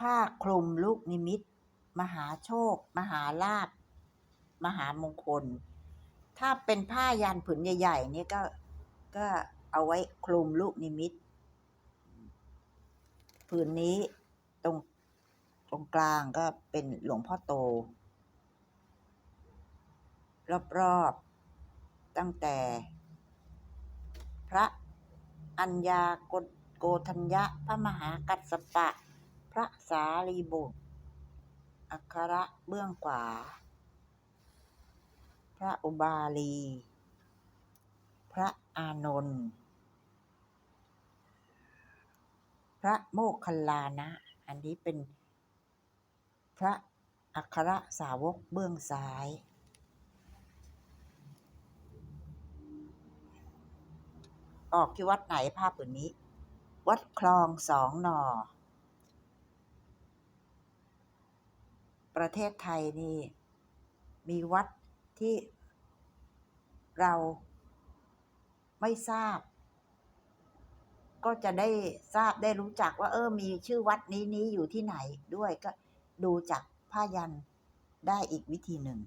ผ้าคลุมลูกนิมิต มหาโชค มหาลาภมหามงคล ถ้าเป็นผ้ายันผืนใหญ่ ๆ นี่ก็ก็เอาไว้คลุมลูกนิมิต ผืนนี้ตรงตรงกลางก็เป็นหลวงพ่อโต รอบๆ ตั้งแต่ พระอัญญาโกธัญญะ พระมหากัสสปะ ระสารีบุตร อัคคระเบื้องขวา พระอุบาลี พระอานนท์พระโมคคัลลานะ อันนี้เป็นพระอัครสาวกเบื้องซ้าย ออกที่วัดไหนภาพผืนนี้ วัดคลองสองหนอ ประเทศไทยนี่มีวัดที่เราไม่ทราบ ก็จะได้ทราบได้รู้จักว่า เออ มีชื่อวัดนี้นี้อยู่ที่ไหนด้วยก็ดูจากผ้ายันได้อีกวิธีหนึ่ง